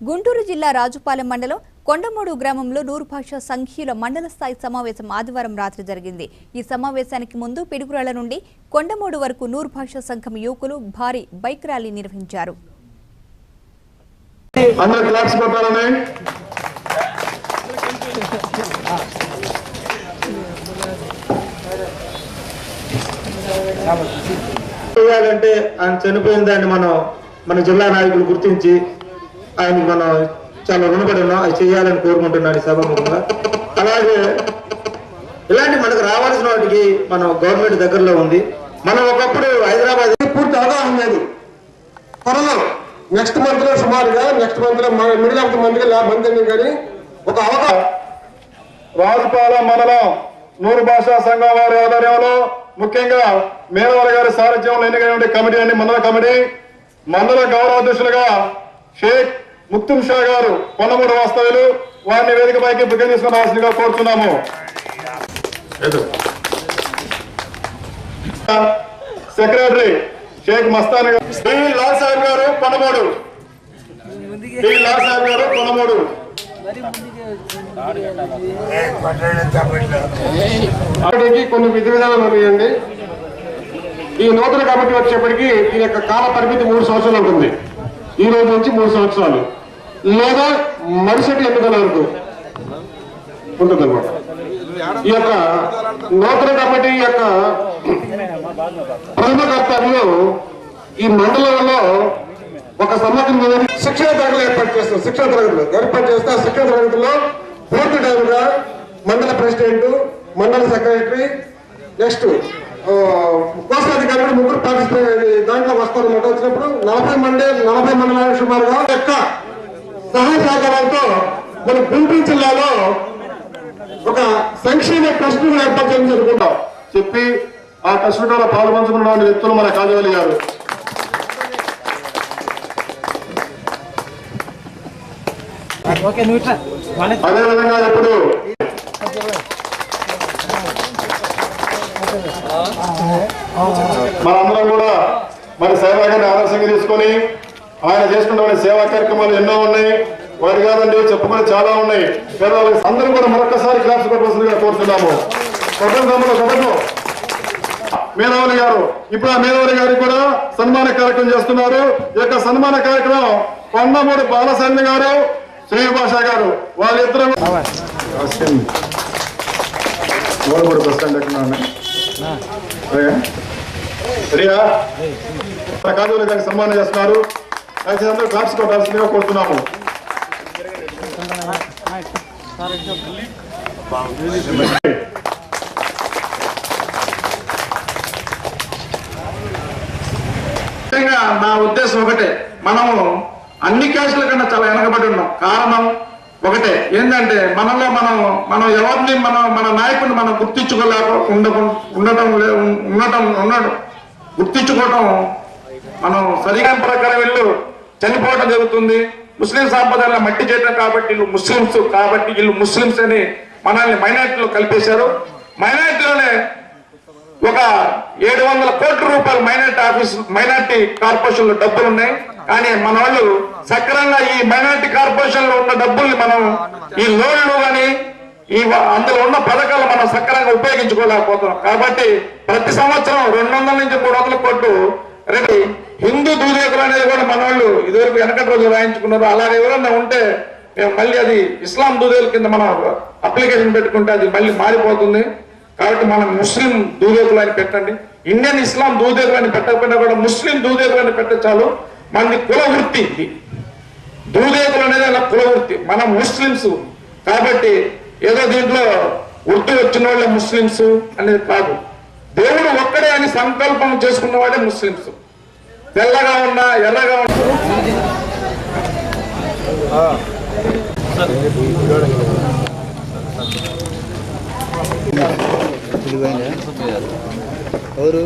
గుంటూరు జిల్లా రాజుపాలెం మండలం కొండమూడు గ్రామంలో నూరు భాష సంఘీయుల మండల స్థాయి సమావేశం ఆదివారం రాత్రి జరిగింది. ఈ సమావేశానికి ముందు పిడుగురాళ్ళ నుండి కొండమూడు వరకు నూరు భాష సంఘం యువకులు భారీ బైక్ ర్యాలీ నిర్వహించారు. ఆయన చనిపోయిన దాన్ని మనం మన జిల్లా నాయకులు గుర్తించి ఆయన మనం చాలా రుణపడి ఉన్నాం అది చేయాలని కోరుకుంటున్నాను ఈ సభాముఖంగా అలాగే ఇలాంటి మనకు రావాల్సిన వాటికి మనం గవర్నమెంట్ దగ్గరలో ఉంది. మనం ఒకప్పుడు హైదరాబాద్ పూర్తి అవగాహన లేదు. త్వరలో నెక్స్ట్ మంత్లో సుమారుగా నెక్స్ట్ మంత్లో middle of the month month కానీ ఒక అవగాహన రాజుపాలెం మండలం నూరు భాషా సంఘం వారి ఆధ్వర్యంలో ముఖ్యంగా మేనవర గారి సారథ్యంలో ఎన్నికైన కమిటీ అండి మండల కమిటీ. మండల గౌరవాధ్యక్షులుగా షేక్ ముక్తుం షా గారు పొన్నమూరు వాస్తవ్యులు వారిని వేదికపైకి బుగ్గ తీసుకుని రావాల్సిందిగా కోరుతున్నాము. సెక్రటరీ షేక్ మస్తాన్ గారు లాల్ సాహెబ్ గారు పొన్నమూడు లాల్ సాహెబ్ గారు పొన్నమూడు కమిటీకి కొన్ని విధి విధానాలు ఉన్నాయండి. ఈ నూతన కమిటీ వచ్చేప్పటికి దీని యొక్క కాల పరిమితి మూడు సంవత్సరాలు ఉంటుంది. ఈ రోజు నుంచి మూడు సంవత్సరాలు. లేదా మరుసటి ఎన్నికల వరకు ఉంటుందన్నమాట. ఈ యొక్క నూతన కమిటీ యొక్క ప్రథమ కర్తవ్యం ఈ మండలంలో ఒక సమగ్ర నివేదిక శిక్షణ తరగతులు ఏర్పాటు చేస్తాం శిక్షణ తరగతులు ఏర్పాటు చేస్తే ఆ శిక్షణ తరగతుల్లో పూర్తి టైంగా మండల ప్రెసిడెంట్ మండల సెక్రటరీ నెక్స్ట్ కోశాధికారి కూడా ముగ్గురు పార్టిసిపేట్ దాంట్లో వస్తారన్నమాట వచ్చినప్పుడు నలభై మండే నలభై మండలాలు సుమారుగా యొక్క సహాయ సహకారాలతో మన గుంటూరు జిల్లాలో ఒక సంక్షేమ ట్రస్ట్ ఏర్పాటు చేయడం జరుగుతుంటాం చెప్పి ఆ కష్టంలో పాల్పంచుకున్న వ్యక్తులు మన కాజవల్లి గారు. అదేవిధంగా ఇప్పుడు మనందరం కూడా మరి సేవాగాన్ని ఆదర్శంగా తీసుకొని ఆయన చేసుకున్న సేవా కార్యక్రమాలు ఎన్నో ఉన్నాయి. వారి కాదండి చెప్పుకునే చాలా ఉన్నాయి. పేదవాళ్ళకి అందరూ కూడా మరొకసారి క్లాప్స్ పెట్టవలసిందిగా కోరుతున్నాము కొట్టం తమ్ముడు కొట్టము మేధావులు గారు ఇప్పుడు ఆ మేధావులు గారికి కూడా సన్మాన కార్యక్రమం చేస్తున్నారు. ఈ యొక్క సన్మాన కార్యక్రమం కొండమూడి బాలసన్ని గారు శ్రీభాష గారు వాళ్ళిద్దరు బస్ స్టాండ్ గారికి సన్మానం చేస్తున్నారు. అయితే అందరూ క్లాప్స్ కొట్టాల్సిందిగా కోరుతున్నాము ముఖ్యంగా నా ఉద్దేశం ఒకటే. మనము అన్ని కేసుల కన్నా చాలా వెనకబడి ఉన్నాం. కారణం ఒకటే. ఏంటంటే మనలో మనం మనం ఎవరిని మనం మన నాయకుడిని మనం గుర్తించుకోలేక ఉండకు ఉండటం లే- ఉండటం ఉండడం గుర్తించుకోవటం మనం సరిగా ప్రకారం వెళ్ళు. చనిపోవడం జరుగుతుంది. ముస్లిం సాంప్రదాయాల మట్టి చేయడం కాబట్టి వీళ్ళు ముస్లింస్ కాబట్టి వీళ్ళు ముస్లింస్ అని మనల్ని మైనార్టీలో కలిపేశారు. మైనార్టీలోనే ఒక ఏడు వందల కోట్ల రూపాయలు మైనార్టీ ఆఫీస్ మైనార్టీ కార్పొరేషన్లో డబ్బులు ఉన్నాయి. కానీ మన వాళ్ళు సక్రంగా ఈ మైనార్టీ కార్పొరేషన్లో ఉన్న డబ్బుల్ని మనం ఈ లోన్లు కానీ ఈ అందులో ఉన్న పథకాలు మనం సక్రంగా ఉపయోగించుకోలేకపోతున్నాం. కాబట్టి ప్రతి సంవత్సరం రెండు వందల నుంచి మూడు వందల కోట్లు రేపు హిందూ దూదేకులు అనేది కూడా మన వాళ్ళు ఇదివరకు వెనకటి రోజు రాయించుకున్నారు. అలాగే ఎవరైనా ఉంటే మేము మళ్ళీ అది ఇస్లాం దూదేల కింద మనం అప్లికేషన్ పెట్టుకుంటే అది మళ్ళీ మారిపోతుంది. కాబట్టి మనం ముస్లిం దూదేకులు అని పెట్టండి. ఇండియన్ ఇస్లాం దూదేకులు అని పెట్టకపోయినా కూడా ముస్లిం దూదేకులు అని పెట్ట చాలు. మనది కుల వృత్తి ఇది. దూదేకులు అనేది అలా కుల వృత్తి. మనం ముస్లింస్ కాబట్టి ఏదో దీంట్లో ఉర్దూ వచ్చిన వాళ్ళే ముస్లింస్ అనేది కాదు. దేవుడు ఒక్కడే అని సంకల్పం చేసుకున్న వాడే ముస్లింస్ తెల్లగా ఉన్నా ఎర్రగా ఉన్నా ఎవరు